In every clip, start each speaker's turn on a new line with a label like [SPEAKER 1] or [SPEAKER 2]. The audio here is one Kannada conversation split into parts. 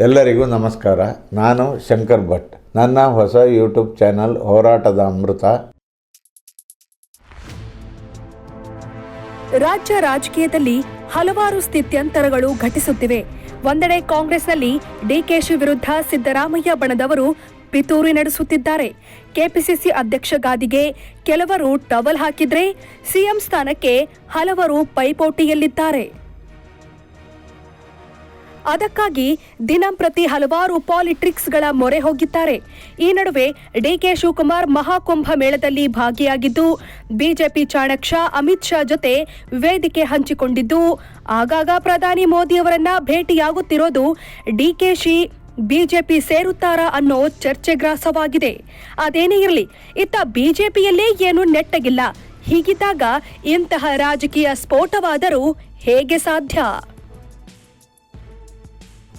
[SPEAKER 1] ಎಲ್ಲರಿಗೂ ನಮಸ್ಕಾರ. ನಾನು ಶಂಕರ್ ಭಟ್. ನನ್ನ ಹೊಸ ಯೂಟ್ಯೂಬ್ ಚಾನಲ್ ಹೋರಾಟದ ಅಮೃತ.
[SPEAKER 2] ರಾಜ್ಯ ರಾಜಕೀಯದಲ್ಲಿ ಹಲವಾರು ಸ್ಥಿತ್ಯಂತರಗಳು ಘಟಿಸುತ್ತಿವೆ. ಒಂದೆಡೆ ಕಾಂಗ್ರೆಸ್ನಲ್ಲಿ ಡಿಕೆಶಿ ವಿರುದ್ಧ ಸಿದ್ದರಾಮಯ್ಯ ಬಣದವರು ಪಿತೂರಿ ನಡೆಸುತ್ತಿದ್ದಾರೆ. ಕೆಪಿಸಿಸಿ ಅಧ್ಯಕ್ಷ ಗಾದಿಗೆ ಕೆಲವರು ಟವಲ್ ಹಾಕಿದ್ರೆ ಸಿಎಂ ಸ್ಥಾನಕ್ಕೆ ಹಲವರು ಪೈಪೋಟಿಯಲ್ಲಿದ್ದಾರೆ. ಅದಕ್ಕಾಗಿ ದಿನಂಪ್ರತಿ ಹಲವಾರು ಪಾಲಿಟ್ರಿಕ್ಸ್ಗಳ ಮೊರೆ ಹೋಗಿದ್ದಾರೆ. ಈ ನಡುವೆ ಡಿಕೆ ಶಿವಕುಮಾರ್ ಮಹಾಕುಂಭ ಮೇಳದಲ್ಲಿ ಭಾಗಿಯಾಗಿದ್ದು, ಬಿಜೆಪಿ ಚಾಣಕ್ಷ ಅಮಿತ್ ಶಾ ಜೊತೆ ವೇದಿಕೆ ಹಂಚಿಕೊಂಡಿದ್ದು, ಆಗಾಗ ಪ್ರಧಾನಿ ಮೋದಿಯವರನ್ನ ಭೇಟಿಯಾಗುತ್ತಿರೋದು ಡಿಕೆಶಿ ಬಿಜೆಪಿ ಸೇರುತ್ತಾರಾ ಅನ್ನೋ ಚರ್ಚೆ ಗ್ರಾಸವಾಗಿದೆ ಅದೇನೇ ಇರಲಿ, ಇತ್ತ ಬಿಜೆಪಿಯಲ್ಲೇ ಏನು ನೆಟ್ಟಗಿಲ್ಲ. ಹೀಗಿದ್ದಾಗ ಇಂತಹ ರಾಜಕೀಯ ಸ್ಫೋಟವಾದರೂ ಹೇಗೆ ಸಾಧ್ಯ?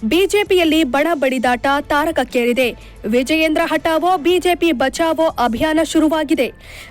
[SPEAKER 2] ಬಿಜೆಪಿಯಲ್ಲಿ ಬಡ ಬಡಿದಾಟ ತಾರಕಕ್ಕೇರಿದೆ. ವಿಜಯೇಂದ್ರ ಹಟಾವೋ ಬಿಜೆಪಿ ಬಚಾವೋ ಅಭಿಯಾನ ಶುರುವಾಗಿದೆ.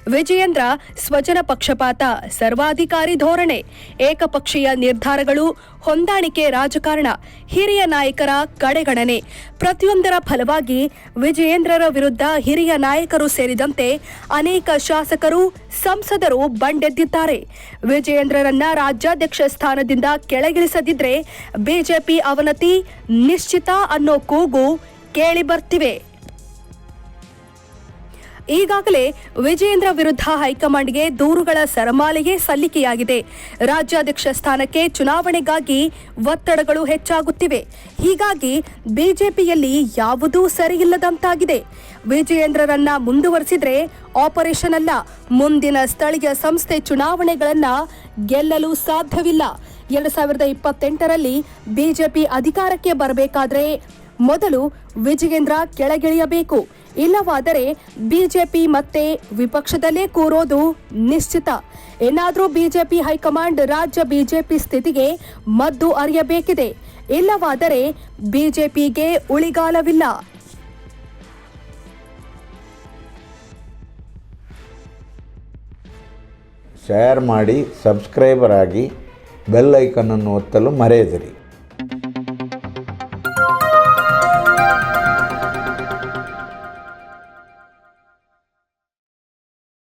[SPEAKER 2] ವಿಜಯೇಂದ್ರ ಸ್ವಜನ ಪಕ್ಷಪಾತ, ಸರ್ವಾಧಿಕಾರಿ ಧೋರಣೆ, ಏಕಪಕ್ಷೀಯ ನಿರ್ಧಾರಗಳು, ಹೊಂದಾಣಿಕೆ ರಾಜಕಾರಣ, ಹಿರಿಯ ನಾಯಕರ ಕಡೆಗಣನೆ. ಪ್ರತಿಯೊಂದರ ಫಲವಾಗಿ ವಿಜಯೇಂದ್ರರ ವಿರುದ್ಧ ಹಿರಿಯ ನಾಯಕರು ಸೇರಿದಂತೆ ಅನೇಕ ಶಾಸಕರು, ಸಂಸದರು ಬಂಡೆದ್ದಿದ್ದಾರೆ. ವಿಜಯೇಂದ್ರರನ್ನ ರಾಜ್ಯಾಧ್ಯಕ್ಷ ಸ್ಥಾನದಿಂದ ಕೆಳಗಿಳಿಸದಿದ್ರೆ ಬಿಜೆಪಿ ಅವನತಿ ನಿಶ್ಚಿತ ಅನ್ನೋ ಕೂಗು ಕೇಳಿ ಬರ್ತಿವೆ. ಈಗಾಗಲೇ ವಿಜಯೇಂದ್ರ ವಿರುದ್ಧ ಹೈಕಮಾಂಡ್ಗೆ ದೂರುಗಳ ಸರಮಾಲೆಯೇ ಸಲ್ಲಿಕೆಯಾಗಿದೆ. ರಾಜ್ಯಾಧ್ಯಕ್ಷ ಸ್ಥಾನಕ್ಕೆ ಚುನಾವಣೆಗಾಗಿ ಒತ್ತಡಗಳು ಹೆಚ್ಚಾಗುತ್ತಿವೆ. ಹೀಗಾಗಿ ಬಿಜೆಪಿಯಲ್ಲಿ ಯಾವುದೂ ಸರಿಯಿಲ್ಲದಂತಾಗಿದೆ. ವಿಜಯೇಂದ್ರರನ್ನ ಮುಂದುವರೆಸಿದ್ರೆ ಆಪರೇಷನ್ ಅಲ್ಲ. ಮುಂದಿನ ಸ್ಥಳೀಯ ಸಂಸ್ಥೆ ಚುನಾವಣೆಗಳನ್ನ ಗೆಲ್ಲಲು ಸಾಧ್ಯವಿಲ್ಲ. ಎರಡ್ ಸಾವಿರದ ಇಪ್ಪತ್ತೆಂಟರಲ್ಲಿ ಬಿಜೆಪಿ ಅಧಿಕಾರಕ್ಕೆ ಬರಬೇಕಾದ್ರೆ ಮೊದಲು ವಿಜಯೇಂದ್ರ ಕೆಳಗಿಳಿಯಬೇಕು. ಇಲ್ಲವಾದರೆ ಬಿಜೆಪಿ ಮತ್ತೆ ವಿಪಕ್ಷದಲ್ಲೇ ಕೂರೋದು ನಿಶ್ಚಿತ. ಏನಾದರೂ ಬಿಜೆಪಿ ಹೈಕಮಾಂಡ್ ರಾಜ್ಯ ಬಿಜೆಪಿ ಸ್ಥಿತಿಗೆ ಮದ್ದು ಅರಿಯಬೇಕಿದೆ. ಇಲ್ಲವಾದರೆ ಬಿಜೆಪಿಗೆ ಉಳಿಗಾಲವಿಲ್ಲ.
[SPEAKER 1] ಶೇರ್ ಮಾಡಿ ಸಬ್ಸ್ಕ್ರೈಬರ್ ಆಗಿ ಬೆಲ್ ಐಕನನ್ನು ಒತ್ತಲು ಮರೆಯದಿರಿ.